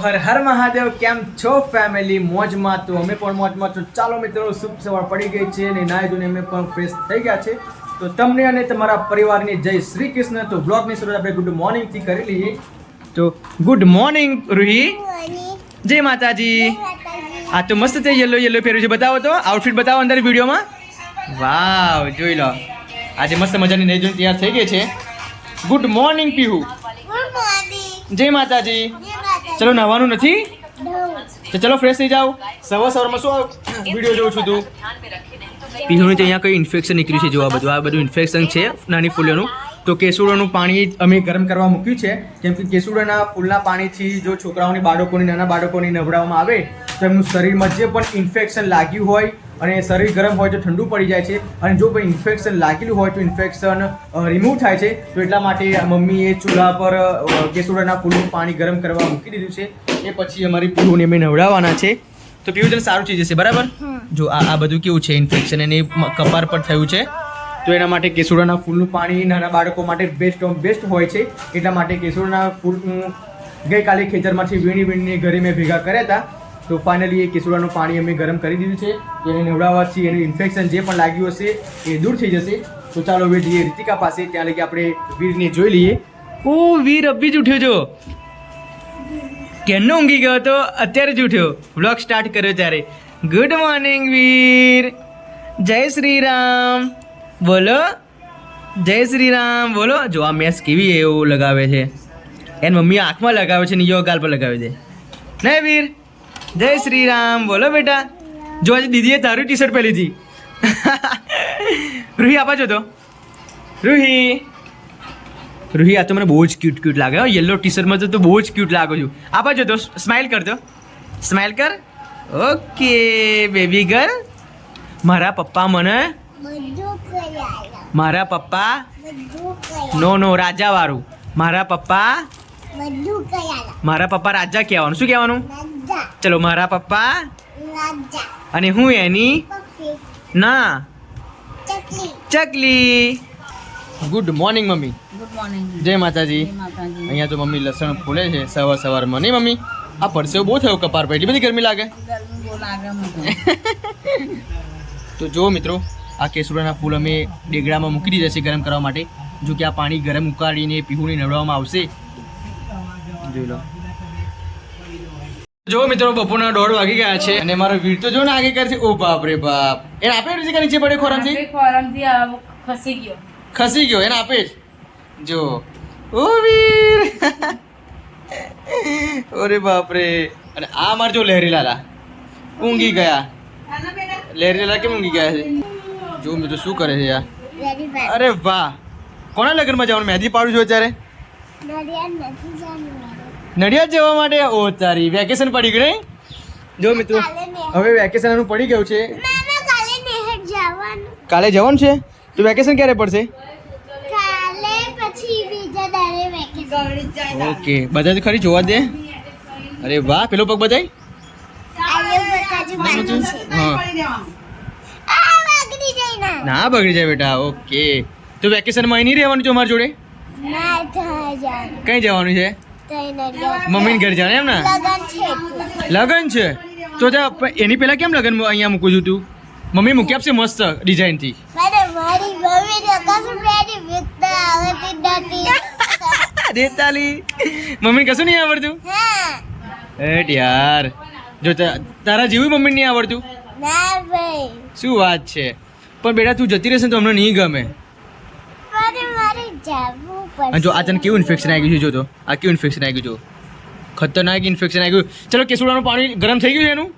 હર હર મહાદેવ કેમ છો ફેમિલી મોજમાં તો અમે પણ મોજમાં છો. ચાલો મિત્રો શુભ સવાર પડી ગઈ છે અને નાય ધોને અમે પણ ફ્રેશ થઈ ગયા છે. તો તમને અને તમારા પરિવારની જય શ્રી કૃષ્ણ. તો બ્લોગની શરૂઆત આપણે ગુડ મોર્નિંગથી કરી લઈએ. તો ગુડ મોર્નિંગ રૂહી. જય માતાજી. આ તો મસ્ત છે યલો યલો પહેર્યું છે. બતાવો તો આઉટફિટ બતાવો અંદર વિડીયોમાં. વાવ જોઈ લો. આજે મસ્ત મજાની નહીં તૈયાર થઈ ગઈ છે. Good morning Pihu. જય માતાજી. ચલો નાવાનું નથી? તો ચલો ફ્રેશ થઈ જાઓ. સવાર સવારમાં શું વીડિયો જોઉં છું તું. પીધું તો અહીંયા કઈ ઇન્ફેક્શન નીકળ્યું છે જો આ બધું. આ બધું ઇન્ફેક્શન છે નાની ફૂલોનું. તો કેસુડાનું પાણી અમે ગરમ કરવા મૂક્યું છે. કેમ કે કેસુડાના ફૂલના પાણીથી જો છોકરાઓની બાળકોની નાના બાળકોની નવડાવવામાં આવે તો એમનું શરીરમાં જે પણ ઇન્ફેક્શન લાગ્યું હોય અને શરીર ગરમ હોય તો ઠંડુ પડી જાય છે અને જો કોઈ ઇન્ફેક્શન લાગેલું હોય તો ઇન્ફેક્શન રિમૂવ થાય છે. તો એટલા માટે મમ્મીએ ચૂલા પર કેસુડાના ફૂલનું પાણી ગરમ કરવા મૂકી દીધું છે. એ પછી અમારી ફૂલોને અમે નવડાવવાના છે. તો પીવું તને સારું થઈ જશે બરાબર? જો આ આ બધું કેવું છે ઇન્ફેક્શન એની કપાર પર થયું છે. તો એના માટે કેસુડાના ફૂલનું પાણી નાના બાળકો માટે બેસ્ટ ઓફ બેસ્ટ હોય છે. એટલા માટે કેસુડાના ફૂલ ગઈકાલે ખેતરમાંથી વીણી વીણીને ઘરે મેં ભેગા કર્યા હતા. તો ફાઇનલી એ કેસુડાનું પાણી અમે ગરમ કરી દીધું છે. એને નવડાવવાથી એનું ઇન્ફેક્શન જે પણ લાગ્યું હશે એ દૂર થઈ જશે. તો ચાલો હવે જઈએ રીતિકા પાસે. ત્યાં લગી આપણે વીરને જોઈ લઈએ. ઓ, વીર અભી જ ઉઠ્યો છો? કેનો ઊંઘી ગયો હતો? અત્યારે જ ઉઠ્યો વ્લોગ સ્ટાર્ટ કર્યો ત્યારે. Good morning Veer. જય શ્રી રામ. બોલો. જય શ્રી રામ. બોલો. જો, આ મેસ કેવી એવું લગાવે છે? એની મમ્મી આંખમાં લગાવે છે ને યો ગાલ પર લગાવે છે નહીં, વીર? જય શ્રી રામ બોલો બેટા. જો આજે દીદીએ તારું ટી શર્ટ પહેરી હતી રૂહી આપા જો તો. રૂહી. રૂહી આ તો મને બહુ જ ક્યુટ ક્યુટ લાગે. યલો ટી શર્ટમાં તો તું બહુ જ ક્યુટ લાગો છું. આપા જો તો સ્માઇલ કર દો સ્માઇલ કર. ઓકે બેબી ગર્લ મારા પપ્પા મને મારા પપ્પા નો નો રાજા વાળું મારા પપ્પા મારા પપ્પા રાજા કહેવાનું. શું કહેવાનું? ચલો મારા પપ્પા. અને હું એની? ના. ચકલી. Good morning mummy. Good morning જય માતાજી. અહીંયા તો મમ્મી લસણ ફૂલે છે સવાર સવારમાં નહીં મમ્મી. આ પરસેવો બહુ થયો કપાર પર. એટલી બધી ગરમી લાગે. ગરમી બહુ લાગે મને તો. જો મિત્રો આ કેસુડાના ફૂલ અમે ડેગડામાં મૂકી દીધા છે ગરમ કરવા માટે. જો કે આ પાણી ગરમ ઉકાળીને પીહુની નવડાવવામાં આવશે. જોઈ લો. જો મિત્રો બપોરના દોઢ વાગી ગયા છે અને મારો વીર તો જો ને આગે કરે છે. ઓ બાપ રે બાપ. એને આપે છે કે નીચે પડે ખોરામથી ખોરામથી ખસી ગયો. ખસી ગયો એને આપે જ. જો. ઓ વીર. ઓરે બાપ રે. અને આ માર જો લહેરી લાલા. ઊંઘી ગયા. લહેરી લાલા કેમ ઊંઘી ગયા છે? જો મિત્રો શું કરે છે યાર? અરે વાહ. કોના લગ્નમાં જવાનું? મહેંદી પાડું છું અત્યારે? નડિયાદ જવા માટે? ઓ તારી વેકેશન પડી ગયું? જો મિત્રો હવે વેકેશન પડી ગયું છે. કાલે જવાનું. છે? તો વેકેશન ક્યારે પડશે? ઓકે બધા ખરી જોવા દે. અરે વાહ પેલો પગ બધાય? હા. ના. બગડી જાય બેટા ઓકે. તો વેકેશનમાં અહીં નહીં રહેવાનું છે અમારી જોડે? કઈ જવાનું છે? મમ્મીને ઘર જાણે એમ ને? લગન છે. તો ત્યાં એની પહેલા કેમ લગન અહીંયા મૂકું છું તું? મમ્મી મૂકી આપશે મસ્ત ડિઝાઇનથી. દેતાલી મમ્મીને કશું નહીં આવડતું? એટ યાર. જો તારા જેવું મમ્મીને નહીં આવડતું? શું વાત છે. પણ બેટા તું જતી રહેશે તો અમને નહીં ગમે. અને જો આ તને કેવું ઇન્ફેક્શન આવી ગયું છે જો તો. આ કેવું ઇન્ફેક્શન આવી ગયું જો. ખતરનાક ઇન્ફેક્શન આવી ગયું. ચલો કેસુડાનું પાણી ગરમ થઈ ગયું એનું?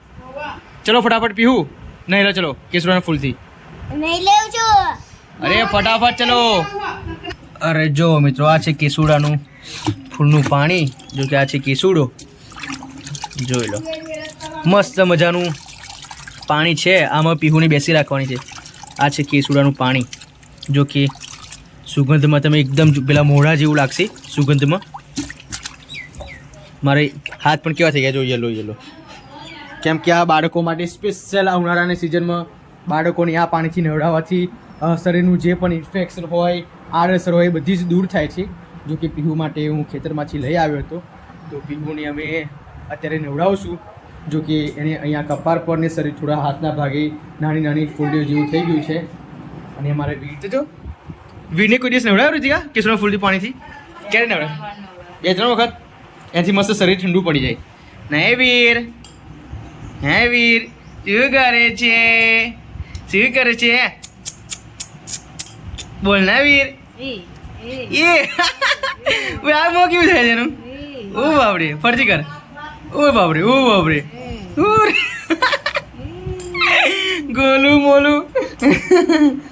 ચલો ફટાફટ પીવું નહીં લો ચલો કેસુડાના ફૂલથી. નહીં લેવું છું અરે ફટાફટ ચલો. અરે જો મિત્રો આ છે કેસુડાનું ફૂલનું પાણી. જો કે આ છે કેસુડો. જોઈ લો. મસ્ત મજાનું પાણી છે. આમાં પીહુની બેસી રાખવાની છે. આ છે કેસુડાનું પાણી. જો કે સુગંધમાં તમે એકદમ પેલા મોઢા જેવું લાગશે સુગંધમાં. મારે હાથ પણ કેવા થઈ ગયા જો યલો યલો કેમ કે આ બાળકો માટે સ્પેશિયલ ઉનાળાની સિઝનમાં બાળકોને આ પાણીથી નવડાવવાથી શરીરનું જે પણ ઇન્ફેક્શન હોય, આડઅસર હોય બધી જ દૂર થાય છે. જો કે પીહુ માટે હું ખેતરમાંથી લઈ આવ્યો હતો. તો પીહુને અમે અત્યારે નવડાવશું. જો કે એને અહીંયા કપાર પર ને શરીર થોડા હાથના ભાગે નાની નાની ફોલ્ડીઓ જેવું થઈ ગયું છે. અને અમારે વીર જો વીરને કોઈ દિવસ નવડાવ્યો રીતિકા? કેસુના ફૂલથી પાણીથી? ક્યારે નવડાવ્યો? બે ત્રણ વખત? એનાથી મસ્ત શરીર ઠંડુ પડી જાય. નહીં વીર હે વીર શું કરે છે? શું કરે છે? બોલ ના વીર. એ આ મો કેવું થાય છે એનું? ઓ બાપરે. ફરજી કર. ઓ બાપરે ઓ બાપરે. ગોલું મોલું.